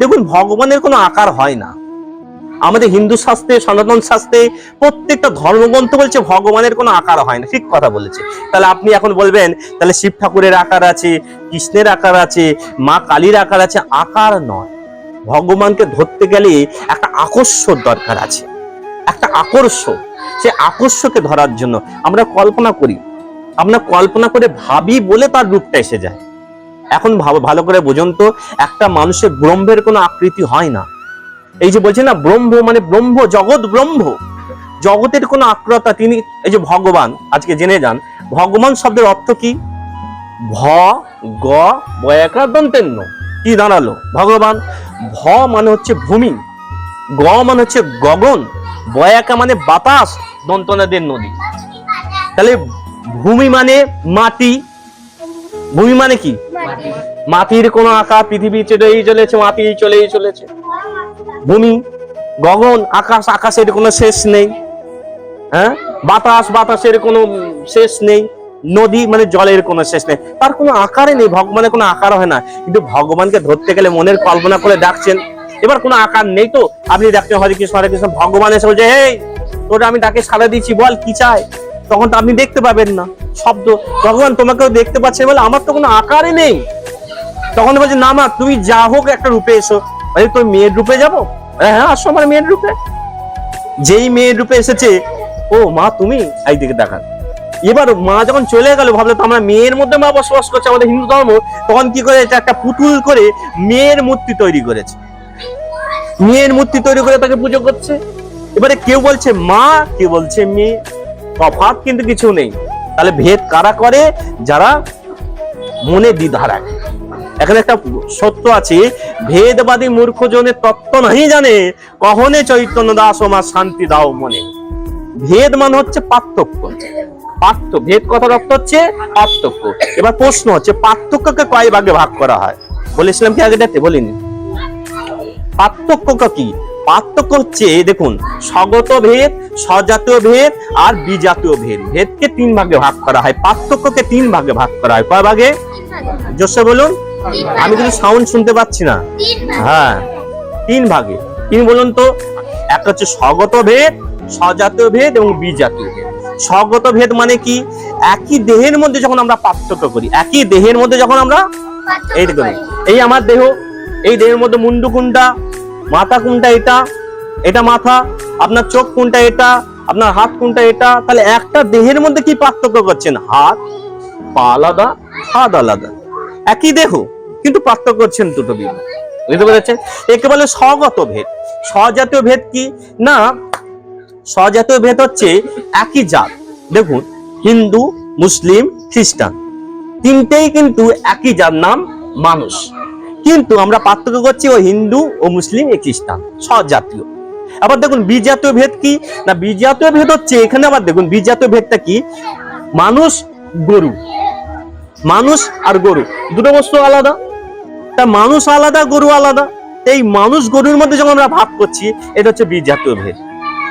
দেখুন, ভগবানের কোনো আকার হয় না। আমাদের হিন্দু শাস্ত্রে, সনাতন শাস্ত্রে প্রত্যেকটা ধর্মগ্রন্থ বলছে ভগবানের কোনো আকার হয় না, ঠিক কথা বলেছে। তাহলে আপনি এখন বলবেন, তাহলে শিব ঠাকুরের আকার আছে, কৃষ্ণের আকার আছে, মা কালীর আকার আছে, আকার নয়। ভগবানকে ধরতে গেলে একটা আকর্ষণ দরকার আছে, একটা আকর্ষ সে আকর্ষকে ধরার জন্য আমরা কল্পনা করি। আমরা কল্পনা করে ভাবি বলে তার রূপটা এসে যায়। এখন ভালো করে বুঝুন তো, একটা মানুষের ব্রহ্মের কোনো আকৃতি হয় না। এই যে বলছে না, ব্রহ্ম মানে ব্রহ্ম, জগৎ ব্রহ্ম। জগতের কোনো আক্রতা তিনি, এই যে ভগবান, আজকে জেনে যান, ভগবান শব্দের অর্থ কি? ভ, গ বয়াকার দন্তেন্য কি দাঁড়াল? ভগবান, ভ মানে হচ্ছে ভূমি, গ মানে হচ্ছে গগন, বয়াকা মানে বাতাস, দন্তনাদের নদী। তাহলে ভূমি মানে মাটি, ভূমি মানে কি? মাটির কোনো আকার পৃথিবী চলেই চলেছে মাটি চলেই চলেছে। ভূমি, গগন, আকাশ, আকাশের কোনো শেষ নেই। হ্যাঁ? বাতাস, বাতাসের কোনো শেষ নেই। নদী মানে জলের কোনো শেষ নেই। তার কোনো আকারে নেই, ভগবানের কোনো আকার হয় না। কিন্তু ভগবানকে ধরতে গেলে মনের কল্পনা করে ডাকছেন। এবার কোনো আকার নেই তো? আপনি দেখছেন হরে কৃষ্ণ হরে কৃষ্ণ, ভগবান এসে বলছে এই তোরা আমি ডাকে সাড়া দিচ্ছি বল কি চাই তখন তো আপনি দেখতে পাবেন না। শব্দ। ভগবান তোমাকেও দেখতে পাচ্ছেন বলে আমার তো কোনো আকারে নেই। তখন বলছে, না মা, তুমি যা হোক একটা রূপে এসো। আরে তোর মেয়ের রূপে যাব? হ্যাঁ আসো আমার মেয়ের রূপে। যেই মেয়ের রূপে এসেছে, ও মা, তুমি? এই দিকে দেখান। এবার মা যখন চলে গেল, ভাবলো, তো আমরা মেয়ের মধ্যে মা বসবাস করছে, আমাদের হিন্দু ধর্ম। তখন কি করেছে একটা পুতুল করে মেয়ের মূর্তি তৈরি করেছে। মেয়ের মূর্তি তৈরি করে তাকে পুজো করছে। এবারে কেউ বলছে, মা? কেউ বলছে, মেয়ে। তফাৎ কিন্তু কিছু নেই। তাহলে ভেদ কারা করে? যারা মনে দ্বিধা রাখে। এখানে একটা সত্য আছে, ভেদবাদী মূর্খ জনের তত্ত্ব নাহি জানে কখনে চৈতন্য দাস মা শান্তি দাও মনে। ভেদ মানে হচ্ছে পার্থক্য। পার্থ ভেদ কথার অর্থ হচ্ছে পার্থক্য। এবার প্রশ্ন হচ্ছে, পার্থক্যকে কয় ভাগে ভাগ করা হয়? বলেছিলাম কি আগেটাতে? বলিনি। পার্থক্য কি? পার্থক্য হচ্ছে দেখুন স্বগত ভেদ স্বজাতীয় ভেদ আর বিজাতীয় ভেদ। ভেদকে তিন ভাগে ভাগ করা হয় পার্থক্যকে তিন ভাগে ভাগ করা হয়। কয় ভাগে? জোসে বলুন। আমি কিন্তু সাউন্ড শুনতে পাচ্ছি না। হ্যাঁ তিন ভাগে। তিন বলুন তো একটা হচ্ছে স্বগত ভেদ স্বজাতীয় ভেদ এবং বিজাতীয় ভেদ। স্বগত ভেদ মানে কি? একই দেহের মধ্যে যখন আমরা পার্থক্য করি একই দেহের মধ্যে যখন আমরা এই দেখুন এই আমার দেহ এই দেহের মধ্যে মুন্ডু মাথা কোনটা এটা? এটা মাথা, আপনার চোখ কোনটা এটা? আপনার হাত কোনটা এটা? তাহলে একটা দেহের মধ্যে কি পার্থক্য করছেন? হাত, পা আলাদা, হাত আলাদা। একই দেহ, কিন্তু পার্থক্য করছেন দুটো বিন্দু। বুঝতে পেরেছেন? একে বলে স্বগত ভেদ। স্বজাতীয় ভেদ কি? না, স্বজাতীয় ভেদ হচ্ছে একই জাত। দেখুন, হিন্দু, মুসলিম, খ্রিস্টান। তিনটেই কিন্তু একই যার নাম মানুষ। কিন্তু আমরা পার্থক্য করছি ও হিন্দু ও মুসলিম এ খ্রিস্টান, স্বজাতীয়। আবার দেখুন বিজাতীয় ভেদ কি? না, বিজাতীয় ভেদ হচ্ছে এখানে আবার দেখুন বিজাতীয় ভেদটা কি? মানুষ, গরু। মানুষ আর গরু, দুটো বস্তু আলাদা। তা মানুষ আলাদা, গরু আলাদা। এই মানুষ, গরুর মধ্যে যখন আমরা ভাগ করছি, এটা হচ্ছে বিজাতীয় ভেদ।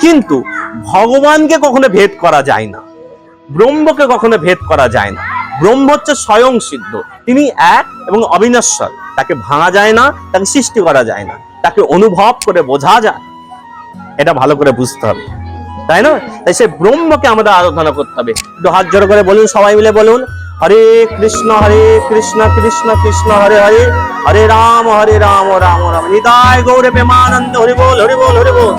কিন্তু ভগবানকে কখনো ভেদ করা যায় না। ব্রহ্মকে কখনো ভেদ করা যায় না। ব্রহ্ম হচ্ছে স্বয়ং সিদ্ধ। তিনি এক এবং অবিনশ্বর। তাকে ভাঙা যায় না, তাকে সৃষ্টি করা যায় না। তাকে অনুভব করে বোঝা যায়। এটা ভালো করে বুঝতে হবে। তাই না? তাই সে ব্রহ্মকে আমাদের আরাধনা করতে হবে। একটু হাত জোড় করে বলুন, সবাই মিলে বলুন, হরে কৃষ্ণ হরে কৃষ্ণ কৃষ্ণ কৃষ্ণ, হরে হরে হরে রাম হরে রাম রাম রাম। হৃদয় গৌরে প্রেমানন্দ, হরি বল হরি বল হরি বল।